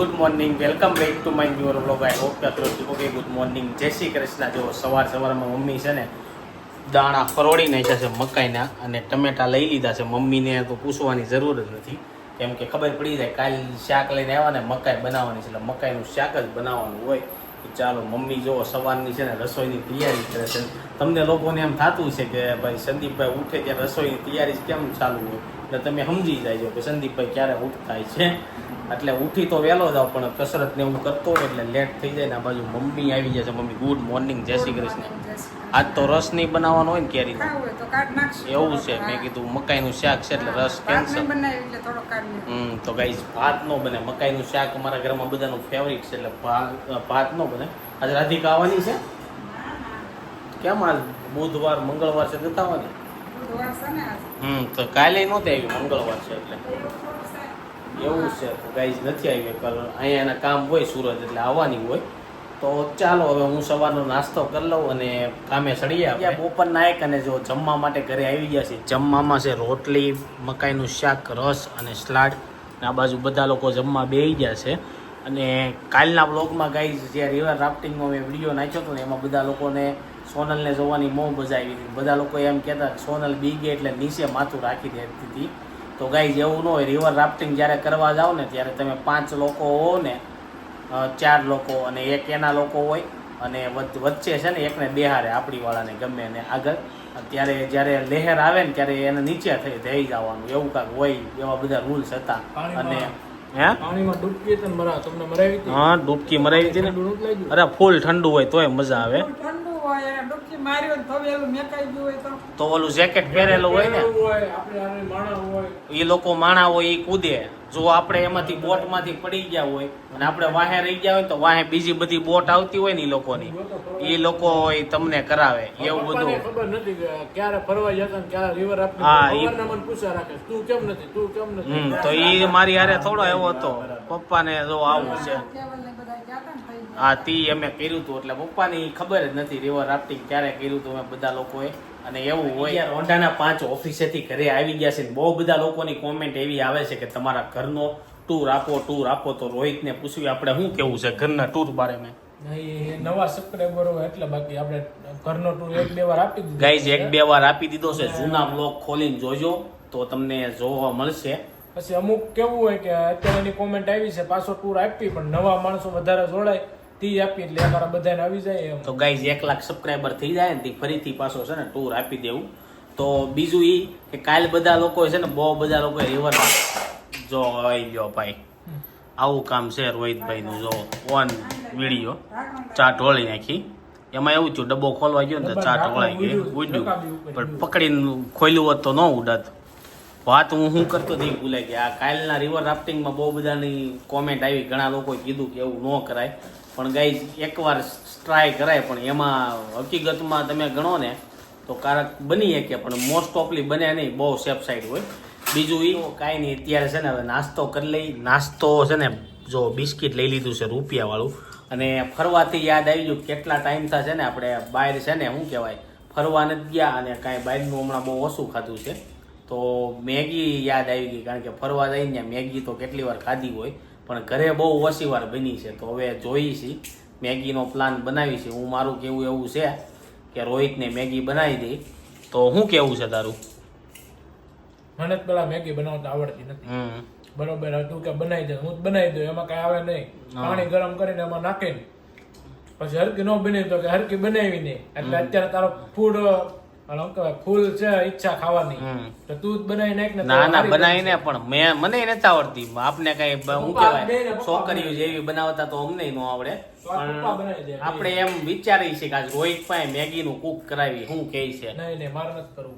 Good morning welcome back to my newer vlog I hope કે okay good morning જય શ્રી કૃષ્ણ જો સવાર સવારમાં મમ્મી છે ને, દાણા ફરોડી નાખ્યા છે મકાઈના અને ટમેટા લઈ લીધા છે. મમ્મીને તો પૂછવાની જરૂર જ નથી. કેમ કે ખબર પડી જાય, કાલ શાક લઈને આવ્યા ને મકાઈ બનાવવાની છે. એટલે મકાઈનું શાક જ બનાવવાનું હોય. ચાલો, મમ્મી જો સવારની છે ને રસોઈની તૈયારી કરે છે. તમને લોકોને એમ થતું છે કે ભાઈ સંદીપભાઈ ઉઠે ત્યારે રસોઈની તૈયારી કેમ ચાલુ હોય? એટલે તમે સમજી જાય કે સંદીપભાઈ ક્યારે ઉઠતા છે. એટલે ઉઠી તો વહેલો જાવ પણ કસરત ને એવું કરતો હોય એટલે લેટ થઈ જાય ને આ બાજુ મમ્મી આવી જાય છે. મમ્મી ગુડ મોર્નિંગ જય શ્રી કૃષ્ણ. આજ તો રસ નહીં બનાવવાનો હોય ને કેરી. એવું છે. મેં કીધું મકાઈનું શાક છે એટલે રસ કેન્સલ. હમ તો ગાઈસ ભાત નો બને. મકાઈનું શાક અમારા ઘરમાં બધાનું ફેવરિટ છે એટલે ભાત નો બને. આજે રાધિકા આવવાની છે? કેમ આજ બુધવાર મંગળવાર છે જતા આવવાની. હમ તો કાલે નહોતી આવી મંગળવાર છે એટલે. એવું છે. તો ગાઈઝ નથી આવી પર અહીંયા એના કામ હોય સુરત એટલે આવવાની હોય. તો ચાલો હવે હું સવારનો નાસ્તો કરી લઉં અને કામે સડી આપણે. બપોર નાયક અને જો જમવા માટે ઘરે આવી ગયા છે. જમવામાં છે રોટલી મકાઈનું શાક રસ અને સલાડ. આ બાજુ બધા લોકો જમવા બેસી ગયા છે. અને કાલના બ્લોગમાં ગાઈઝ જે રિવર રાફ્ટિંગનો મેં વીડિયો નાખ્યો હતો ને એમાં બધા લોકોને સોનલને જોવાની બહુ મજા આવી હતી. બધા લોકો એમ કહેતા સોનલ બી ગઈ એટલે નીચે માથું રાખી દેતી હતી. તો ગાઈઝ એવું ન હોય રિવર રાફ્ટિંગ જ્યારે કરવા જાઓ ને ત્યારે તમે પાંચ લોકો હો ને ચાર લોકો અને એક એના લોકો હોય અને વચ્ચે છે ને એકને બેહારે આપણી વાળાને ગમે એને આગળ. ત્યારે જ્યારે લહેર આવે ને ત્યારે એને નીચે થઈ થઈ જવાનું. એવું કાંઈક હોય એવા બધા રૂલ્સ હતા. અને હે? પાણીમાં ડૂબકી હતી ને મરા તમને મરાવી હતી? હા ડૂબકી મરાવી હતી ને? અરે ફૂલ ઠંડુ હોય તોય મજા આવે. હોય એને ડૂબકી મારી હોય ને તો મેકાઈ ગયું હોય તો. તો ઓલું જેકેટ પહેરેલું હોય ને? હોય આપણે હારે માણસ હોય. એ લોકો માણા હોય એ કૂદે. જો આપણે એમાંથી બોટમાંથી પડી ગયા હોય અને આપણે વાહે રહી ગયા હોય તો વાહે બીજી બધી બોટ આવતી હોય ને એ લોકોની. એ લોકો હોય તમને કરાવે એવું બધું. ખબર નથી ક્યારે ફરવા જતા ક્યારે રિવર હા, ઈ- મને પૂછ્યા રાખે તું કેમ નથી તું કેમ નથી? તો એ મારી હારે થોડો એવો હતો. પપ્પાને જો આવું છે. આ તી અમે કર્યું હતું એટલે પપ્પાની ખબર જ નથી રિવર રાફ્ટિંગ ક્યારે કર્યું હતું અમે બધા લોકોએ. અને એવું હોય. હોન્ડાના પાંચ ઓફિસેથી ઘરે આવી ગયા છે ને બહુ બધા લોકોની કોમેન્ટ એવી આવે છે કે તમારા ઘરનો ટૂર આપો ટૂર આપો તો રોહિતને પૂછ્યું આપણે શું કેવું છે ઘરના ટૂર બારે મેં? નવા સબસ્ક્રાઈબરો હોય એટલે બાકી આપણે ઘરનો ટૂર એક બે વાર આપી દીધો ગાઈઝ એક બે વાર આપી દીધો છે. જૂના બ્લોગ ખોલીને જોજો તો તમને જોવા મળશે. પછી અમુક કેવું હોય કે અત્યારે એની કોમેન્ટ આવી છે પાછો ટૂર આપી પણ નવા માણસો વધારે જોડાય. તી આપી એટલે અમારા બધાને આવી જાય એમ. તો ગાઈઝ એક લાખ સબસ્ક્રાઈબર થઈ જાય ને તે ફરીથી પાછો છે ને ટૂર આપી દેવું. તો બીજું એ કે કાલ બધા લોકો છે ને બહુ બધા લોકો રિવર જો આવી ગયો ભાઈ. આવું કામ છે રોહિતભાઈનું જો ઓન વીડિયો ચા ઢોળી નાખી. એમાં એવું થયું ડબ્બો ખોલવા ગયો ને તો ચા ઢોળાઈ ગઈ ઉડ્યું પણ પકડીને ખોલ્યું હોત તો ન ઉડત. વાત હું શું કરતો એ ભૂલાઈ ગયા. આ કાલના રિવર રાફ્ટિંગમાં બહુ બધાની કોમેન્ટ આવી ઘણા લોકોએ કીધું કે એવું ન કરાય. પણ ગાઈ એકવાર ટ્રાય કરાય, પણ એમાં હકીકતમાં તમે ગણો ને, તો કારક બની શકે, પણ મોસ્ટ ઓફલી બને નહીં, બહુ સેફ સાઈડ હોય. બીજું એ કાંઈ નહીં, અત્યારે છે ને, હવે નાસ્તો કરી લઈ. નાસ્તો છે ને, જો બિસ્કિટ લઈ લીધું છે, રૂપિયાવાળું. અને ફરવાથી યાદ આવી ગયું કેટલા ટાઈમ થાય છે ને, આપણે બહાર છે ને, શું કહેવાય, ફરવા નથી ગયા અને કાંઈ બહારનું હમણાં બહુ ઓછું ખાધું છે. તો મેગી યાદ આવી ગઈ, કારણ કે ફરવા જઈને મેગી તો કેટલી વાર ખાધી હોય. પણ ઘરે બહુ ઓછી વાર બની છે. તો હવે જોઈ છે. મેગીનો પ્લાન બનાવી છે. હું મારું કેવું એવું છે કે રોહિતને મેગી બનાવી દઈ તો શું કેવું છે તારું? મને પેલા મેગી બનાવતા આવડતી નથી. બરોબર હતું કે બનાવી દે. હું જ બનાવી દઉં. એમાં કઈ આવે નહીં. પાણી ગરમ કરીને એમાં નાખીને. પછી હરકી ન બની તો કે હરકી બનાવી નહીં એટલે અત્યારે તારો ફૂડ કહેવાય ફૂલ છે ઈચ્છા ખાવાની. તો તું જ બનાવી નાખ ને ના ના બનાવીને પણ મેં મને નથી આવડતી. આપને કઈ હું કેવાય કહેવાય છોકરીઓ જેવી બનાવતા તો અમને ન આવડે. આપણે એમ વિચારી છે કે આજ રોહિત પાસે મેગી નું કુક કરાવી શું કે છે?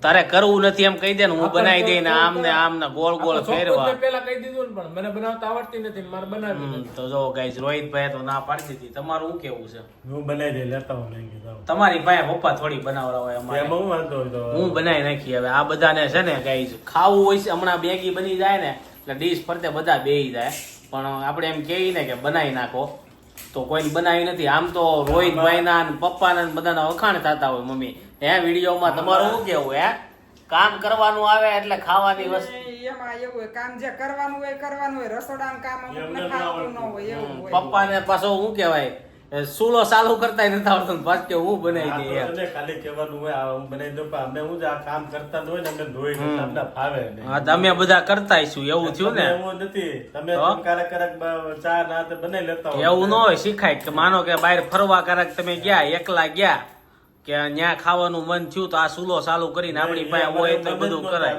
તારે કરવું નથી એમ કહી દે ને હું બનાવી દઈ ને આમ ને આમ ને ગોળ ગોળ ફેરવા. પેલા કહી દીધું ને પણ મને બનાવતા આવડતી નથી મારે બનાવી તો જો ગાઈસ રોહિતભાઈ તો ના પાડી દીધી. તમારું શું કેવું છે? હું બનાવી દે લેતા હું નહીં તમારી પાસે પપ્પા થોડી બનાવરા હોય અમારે. હું વાંધો હું બનાવી નાખી હવે. આ બધાને છે ને ગાઈસ ખાવું હોય છે હમણાં મેગી બની જાય ને એટલે ડીશ ફરતે બધા બેહી જાય. પણ આપણે એમ કહીએ ને કે બનાવી નાખો. તો કોઈ બનાવી નથી. આમ તો રોહિતભાઈ ના પપ્પાના ને બધાના વખાણ થતા હોય મમ્મી. હે વિડીયોમાં તમારું શું કેવું હે? કામ કરવાનું આવે એટલે ખાવાની વસ્તુ એમાં એવું હોય કામ જે કરવાનું હોય એ કરવાનું હોય રસોડાનું કામ ન ન પપ્પાને પાછો શું કહેવાય? સુલો ચાલુ કરતા નથી આવડતો ને કે હું બનાવી દઈએ. એને ખાલી કહેવાનું હોય હું બનાવી દઉં પણ અમે હું જ આ કામ કરતા જ હોય ને અમને ધોઈ આપણે ફાવે. હા અમે બધા કરતા છું એવું થયું ને એવું નથી તમે કારક કારક ચા ના બનાવી લેતા હોય. એવું ન હોય શીખાય કે માનો કે બહાર ફરવા કારક તમે ગયા એકલા ગયા કે ન્યા ખાવાનું મન થયું તો આ સુલો ચાલુ કરીને આપણી પાસે હોય તો બધું કરાય.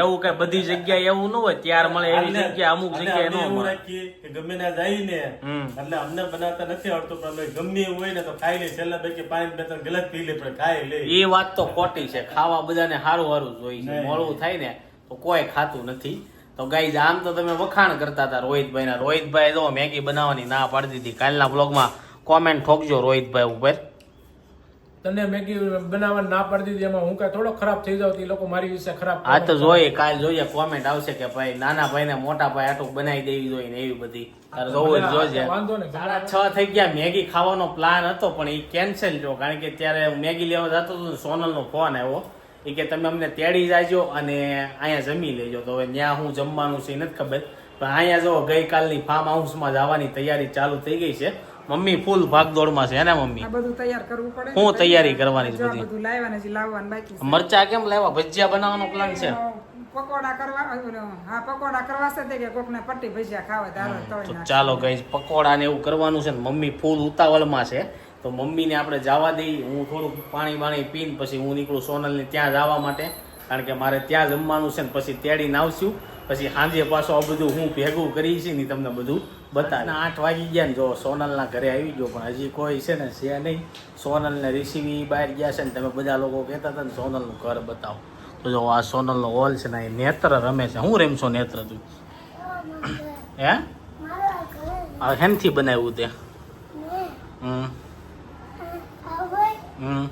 એવું કઈ બધી જગ્યાએ એવું ન હોય ત્યાર મળે એવી જગ્યા અમુક જગ્યાએ ન હોય કે ગમે ના ને એટલે અમને બનાવતા નથી આવડતું પણ અમે ગમે હોય ને તો ખાઈ લે છેલ્લા બે કે પાંચ બે ત્રણ ગલત પી લે પણ ખાઈ લે એ વાત તો ખોટી છે. ખાવા બધાને સારું સારું જોઈએ છે. મોડું થાય ને તો કોઈ ખાતું નથી. તો ગાઈઝ આમ તો તમે વખાણ કરતા હતા રોહિતભાઈ ના રોહિતભાઈ જો મેગી બનાવવાની ના પાડી દીધી. કાલના બ્લોગમાં કોમેન્ટ ઠોકજો રોહિતભાઈ ઉપર. તને મેગી બનાવવા ના પાડી દીધી એમાં હું કઈ થોડો ખરાબ થઈ જાવ એ લોકો મારી વિશે ખરાબ આ તો જોઈએ કાલ જોઈએ કોમેન્ટ આવશે કે ભાઈ નાના ભાઈ ને મોટા ભાઈ આટલું બનાવી દેવી જોઈએ ને એવી બધી. જોવું જોજે. વાંધો ને સાડા છ થઈ ગયા મેગી ખાવાનો પ્લાન હતો પણ એ કેન્સલ થયો કારણ કે ત્યારે હું મેગી લેવા જતો હતો સોનલ સોનલનો ફોન આવ્યો. એ કે તમે અમને તેડી જાજો અને અહીંયા જમી લેજો. તો હવે ત્યાં હું જમવાનું છે નથી ખબર. પણ અહીંયા જો ગઈકાલની ફાર્મ હાઉસમાં જવાની તૈયારી ચાલુ થઈ ગઈ છે. મમ્મી ફૂલ ભાગદોડમાં છે એના મમ્મી? બધું તૈયાર કરવું પડે હું તૈયારી કરવાની છે બધી? બધું લાવવાનું છે લાવવાનું બાકી છે. મરચા કેમ લાવ્યા? ભજીયા બનાવવાનો પ્લાન છે? પકોડા કરવા હા પકોડા કરવા છે કે કોકને પટ્ટી ભજીયા ખાવા દારો તો ચાલો ગઈ પકોડા ને એવું કરવાનું છે ને મમ્મી ફૂલ ઉતાવળમાં છે. તો મમ્મીને આપણે જવા દઈ હું થોડુંક પાણી બાણી પીને પછી હું નીકળું સોનલને ત્યાં જવા માટે. કારણ કે મારે ત્યાં જમવાનું છે ને પછી તેડીને આવશું. પછી સાંજે પાછો આ બધું હું ભેગું કરી છે ને તમને બધું બતા આઠ વાગી ગયા ને જો સોનલના ઘરે આવી ગયો, પણ હજી કોઈ છે ને, છે નહીં. સોનલને રિસીવી બહાર ગયા છે ને, તમે બધા લોકો કહેતા હતા ને, સોનલનું ઘર બતાવો. તો જો આ સોનલનો હોલ છે ને એ નેત્ર રમે છે. હું રમશો નેત્ર તું? હે? આ હેનથી બનાવ્યું તે. હમ. હમ.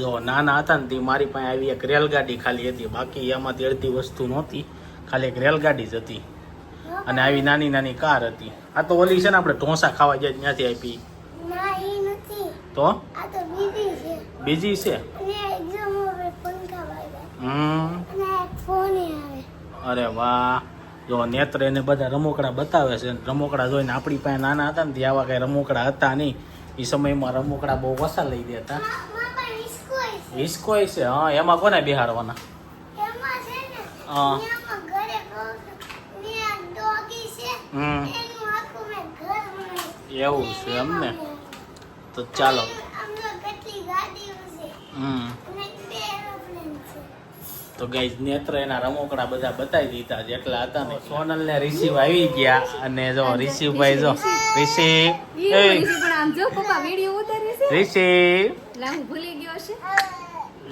જો નાના હતા ને, તે મારી પાસે આવી એક રેલગાડી ખાલી હતી. બાકી એમાંથી અડધી વસ્તુ નહોતી. ખાલી એક રેલગાડી જ હતી. અને આવી નાની નાની કાર હતી. આ તો ઓલી છે ને આપણે ઢોસા ખાવા જાય ત્યાંથી આપી તો? બીજી છે. અરે વાહ. જો નેત્ર એને બધા રમોકડા બતાવે છે. રમોકડા જોઈને આપણી પાસે નાના હતા ને તે આવા કઈ રમોકડા હતા નહીં. એ સમયમાં રમોકડા બહુ વસા લઈ દેતા. હિસકોય છે. હા એમાં કોને બિહારવાના? હા. ત્યાંમાં ઘરે બહુ- ત્યાં ડોગી છે હમ. એવું છે એમ ને તો ચાલો. હમ. તો ગઈ નેત્ર એના રમોકડા બધા બતાવી દીધા જેટલા હતા ને સોનલ ને રિસીવ આવી ગયા. અને જો રિસીવ ભાઈ જો રિસીવ રિસીવ ભૂલી ગયો છે.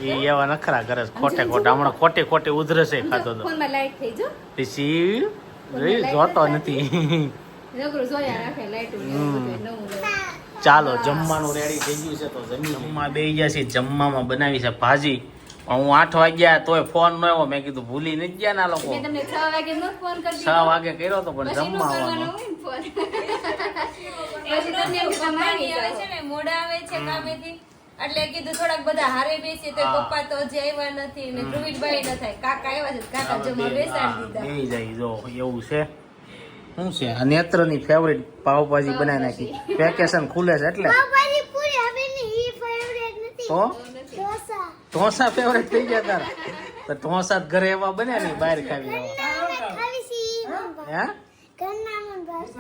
એ એવા નખરા કરે ખોટે ખોટા. હમણાં ખોટે ખોટે ઉધરસે ખાતો તો. ફોનમાં લાઈટ થઈ જો. રિસીવ જોતો નથી. નકરું જોયા રાખે લાઈટ નવું નવું ચાલો જમવાનું રેડી થઈ ગયું છે તો જમી જમવા બે ગયા છે જમવામાં બનાવી છે ભાજી. પણ હું આઠ વાગ્યા તોય ફોન ન આવ્યો. મેં કીધું ભૂલી નથી ગયા ના લોકો. છ વાગે નો ફોન કરી છ વાગે કર્યો તો પણ જમવા આવવાનો. મોડા આવે છે એટલે કીધું થોડાક બધા હારે બેસીએ તો પપ્પા તો હજી આવ્યા નથી ને ધ્રુવીનભાઈ ન થાય. કાકા આવ્યા છે કાકા જમવા બેસાડી દીધા. બે જાય જો એવું છે. શું છે? આ નેત્રની ફેવરિટ પાવભાજી બનાવી નાખી. વેકેશન ખુલે છે એટલે? પાવભાજી પૂરી હવે ની ઈ ફેવરેટ નથી. તો? ઢોસા. ઢોસા ફેવરેટ થઈ ગયા તારા. તો ઢોસા જ ઘરે એવા બન્યા નહીં બહાર ખાવી એવા. ખાવી ભાવે. હે?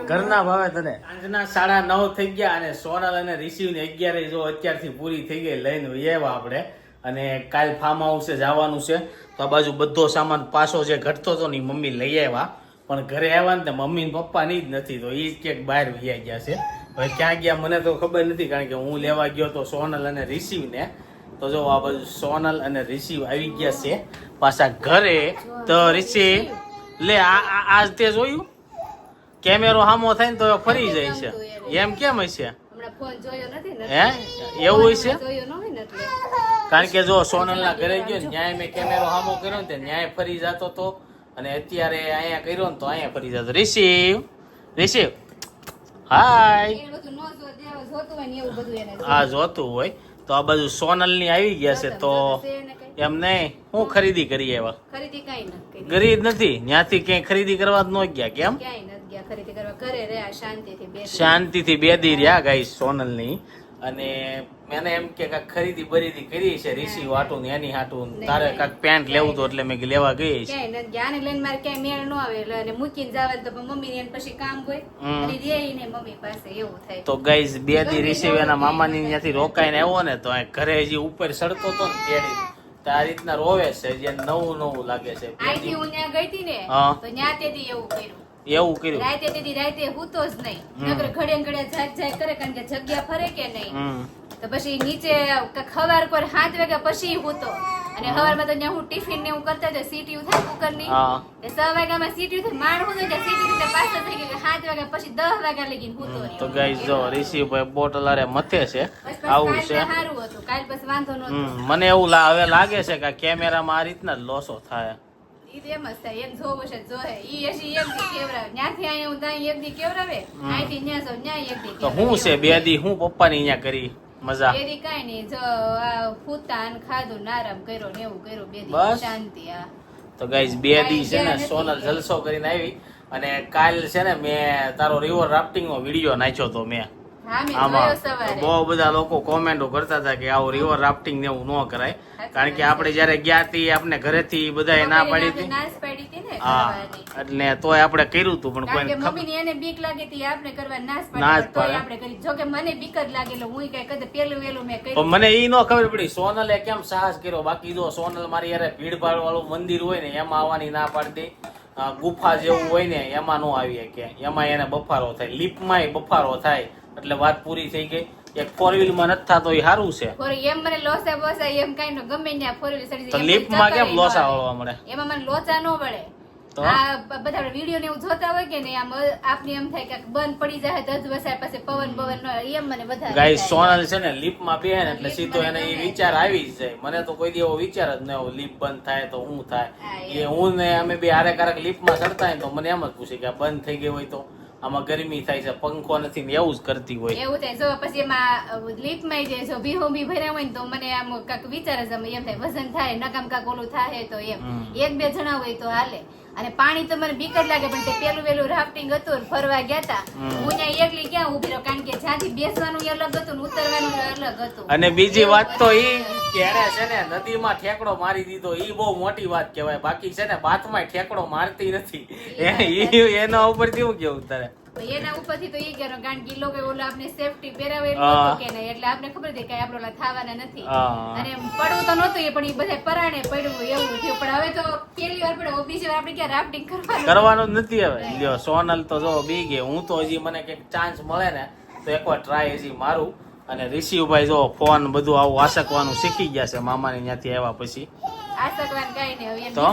ઘરના ભાવે. તને. સાંજના સાડા નવ થઈ ગયા અને સોનલ અને રિસીવ ને અગિયારે જો અત્યારથી પૂરી થઈ ગઈ, લઈને એવા આપણે. અને કાલ ફાર્મ હાઉસે જવાનું છે. તો આ બાજુ બધો સામાન પાછો જે ઘટતો હતો ને મમ્મી લઈ આવ્યા. પણ ઘરે આવ્યા ને મમ્મી પપ્પા ની જ નથી, તો એ જ ક્યાંક બહાર વૈયા ગયા છે. હવે ક્યાં ગયા મને તો ખબર નથી, કારણ કે હું લેવા ગયો તો સોનલ અને રિસીવ ને તો જો આ બાજુ સોનલ અને રિસીવ આવી ગયા છે પાછા ઘરે. તો રિસીવ લે આ- આ તે જોયું? કેમેરો સામો થાય ને તો એ ફરી જાય છે. એમ કેમ હશે? હે? એવું હશે? કારણ કે જો સોનલના ઘરે ગયો ને ન્યાય મેં કેમેરો સામો કર્યો ને તે ન્યાય ફરી જતો તો. અને અત્યારે અહીંયા કર્યો ને તો અહીંયા ફરી જતો. રિસીવ. રિસીવ. હાય. બધું જે જોતું હોય બધું તો આ બાજુ સોનલની આવી ગયા છે તો એમ નહીં. હું ખરીદી કરી એવા ખરીદી ગરીબ નથી. ત્યાંથી ક્યાંય ખરીદી કરવા જ ન ગયા. કેમ? ગયા ખરીદી કરવા ઘરે રહ્યા શાંતિથી બે શાંતિથી બે દી રહ્યા ગાઈસ સોનલની. અને મને એમ કે કાંક ખરીદી બરીદી કરી છે ઋષિ વાટું ને એની હાટું. તારે કાંક પેન્ટ લેવું તો એટલે મેં લેવા ગઈ છે. ક્યાંય લઈને મારે ક્યાંય મેળ નો આવે એટલે મૂકીને જાવે તો મમ્મી ને પછી કામ હોય. અને રે ને મમ્મી પાસે એવું થાય. તો ગાઈઝ બે દી ઋષિ એના મામા મામાની ત્યાંથી રોકાઈ રોકાઈને આવ્યો ને તો ઘરે હજી ઉપર સડતો તો ને તેડી. તો આ રીતના રોવે છે જે નવું નવું લાગે છે. અહીંથી હું ત્યાં ગઈ હતી ને તો ત્યાં તેથી એવું કર્યું. એવું કર્યું. રાતે દીદી રાતે હૂતો જ નહીં. નકર ઘડે ઘડે જાગ જાગ કરે કારણ કે જગ્યા ફરે કે નહીં. તો પછી નીચે ખવાર પર સાત વાગ્યા પછી હૂતો. અને સવારમાં તો ત્યાં હું ટિફિન ને એવું કરતા હતા સીટી થાય કુકરની. ની સવા છ વાગ્યામાં સીટી થાય માણ હું તો સીટી રીતે પાછો થઈ ગયો સાત વાગ્યા પછી દસ વાગ્યા લગીને હૂતો. તો ગાઈસ જો ઋષિભાઈ બોટલ અરે મથે છે આવું છે. સારું હતું. કાલ પછી વાંધો નહોતો. મને એવું હવે લાગે છે કે કેમેરા કેમેરામાં આ રીતના લોસો થાય. ઈ તો એમ જ થાય જોવું છે જોહે. ઈ હજી એક દી કેવરાવે. ન્યાથી અહીંયા હું ત્યાં એક દી કેવરાવે? અહીંથી ન્યા જાઉં ન્યા એક દી તો હું છે બે દી હું પપ્પાની અહીંયા કરી મજા. બે દી કાંઈ નહીં જો આ ફૂતાન ખાધું નારામ કર્યો ને એવું કર્યું બે? દી શાંતિ આ તો ગાઈસ બે દી છે ને સોનલ જલસો કરીને આવી. અને કાલ છે ને મેં તારો રિવર રાફ્ટિંગ નો વીડિયો નાખ્યો તો મેં. આમાં બહુ બધા લોકો કોમેન્ટો કરતા હતા કે આવું રિવર રાફ્ટિંગ ને એવું ન કરાય. કારણ કે આપણે જયારે ગયા હતી આપણે ઘરેથી બધા ના પાડી હતી. હા એટલે તોય આપણે કર્યું હતું પણ કોઈ મમ્મી એને બીક લાગી હતી આપણે કરવા નાશ નાશ પાડી. આપણે કરી. જો કે મને બીક જ લાગેલો હું કઈ કદ પેલું વેલું મેં કર્યું. મને ઈ નો ખબર પડી સોનલે કેમ સાહસ કર્યો? બાકી જો સોનલ મારી યારે ભીડભાડ વાળું મંદિર હોય ને એમાં આવવાની ના પાડી ગુફા જેવું હોય ને એમાં નો આવી કે એમાં એને બફારો થાય. લીપમાંય બફારો થાય. એટલે વાત પૂરી થઈ ગઈ. એક ફોર વ્હીલમાં નથી થતો એ સારું છે. ફોરી એમ મને લોસા બોસા એમ કઈ નો ગમે ને ફોર વ્હીલ સડી તો લીપમાં કેમ લોસા વળવા મળે. એમાં મને લોચા નો વળે તો? આ બધા વીડિયો ને એવું જોતા હોય કે નહીં આમ આપને એમ થાય કે બંધ પડી જાય દસ વસાય પછી પવન પવન નો એમ મને વધારે ગાઈ સોનલ છે ને લીપમાં બે ને એટલે સીધો એને એ વિચાર આવી જ જાય. મને તો કોઈ દી એવો વિચાર જ ન આવ્યો લીપ બંધ થાય તો હું થાય? એ હું ને અમે બે હારે કારક લિફ્ટમાં ચડતા હોય તો મને એમ જ પૂછે કે બંધ થઈ ગઈ હોય તો? આમાં ગરમી થાય છે પંખો નથી ને એવું જ કરતી હોય. એવું થાય જો પછી એમાં લીપમાં જે જો ભીહો બી ભર્યા હોય ને તો મને આમ કાક વિચાર જ એમ થાય વજન થાય નકામ કાક ઓલું થાય તો એમ. એક બે જણા હોય તો હાલે. અને પાણી તો મને બીક જ લાગે પણ તે પેલું વેલું રાફ્ટિંગ હતું ફરવા ગયા હતા હું ત્યાં એકલી ક્યાં ઊભી રહ્યો? કારણ કે જ્યાંથી બેસવાનું અલગ હતું ને ઉતરવાનું અલગ હતું. અને બીજી વાત તો ઈ કે એને છે ને નદીમાં ઠેકડો મારી દીધો. ઈ બહુ મોટી વાત કહેવાય. બાકી છે ને બાથમાં ઠેકડો મારતી નથી. એ- એના ઉપરથી હું કેવું તારે? એના ઉપરથી તો ઈ કહેવાનું કારણ કે લોકો ઓલું આપણે સેફટી પહેરાવેલું. હતું કે નહીં? એટલે આપણે ખબર હતી કે આપણે ઓલા થવાના નથી. અને પડવું તો નહોતું એ પણ એ બધા પરાણે પડ્યું એવું થયું. પણ હવે તો પહેલી વાર પડે. બીજી વાર આપણે ક્યાં રાફ્ટિંગ કરવાનું? કરવાનું નથી હવે. જો સોનલ તો જો બી ગયો હું તો હજી મને કંઈક ચાન્સ મળે ને તો એકવાર ટ્રાય હજી મારું. અને ઋષિભાઈ જો ફોન બધું આવું આશકવાનું શીખી ગયા છે મામાને ત્યાંથી આવ્યા પછી. આસકવાન કઈ નહીં હવે એમ તો?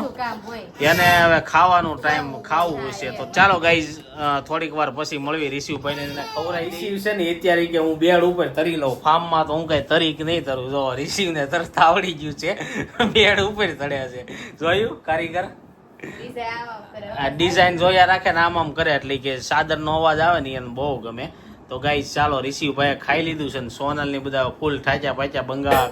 હોય. એને હવે ખાવાનું ટાઈમ ખાવું હશે તો ચાલો ગાઈઝ થોડીક વાર પછી મળવી રિસીવભાઈ ને એને ખવડાવી રિસીવ છે ને અત્યારે કે હું બેડ ઉપર તરી લઉં. ફાર્મમાં તો હું કઈ તરીક નહીં તરું. જો રિસીવ ને તરત આવડી ગયું છે. બેડ ઉપર તળ્યા છે. જોયું? કારીગર. આ ડિઝાઇન જોયા રાખે ને આમ આમ કરે. એટલે કે સાદર નો અવાજ આવે ને એને બહુ ગમે. તો ગાઈ ચાલો રિસીવભાઈએ ખાઈ લીધું છે ને સોનલની બધા ફૂલ ઠાચ્યા પાચ્યા બંગા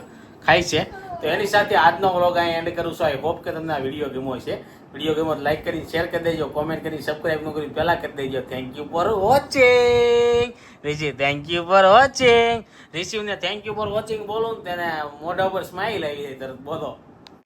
ખાય છે. તો એની સાથે આજનો વ્લોગ અહીં એન્ડ કરું છું. આઈ હોપ કે તમને આ વીડિયો ગમ્યો છે વીડિયો ગમ્યો તો લાઈક કરીને શેર કરી દેજો કોમેન્ટ કરીને સબસ્ક્રાઇબ ન કરી, પહેલા કરી દેજો. Thank you for watching Rishi thank you for watching receive ને થેન્ક યુ ફોર વોચિંગ બોલું તેને મોઢા ઉપર સ્માઈલ આવી જાય તરત, બોલો.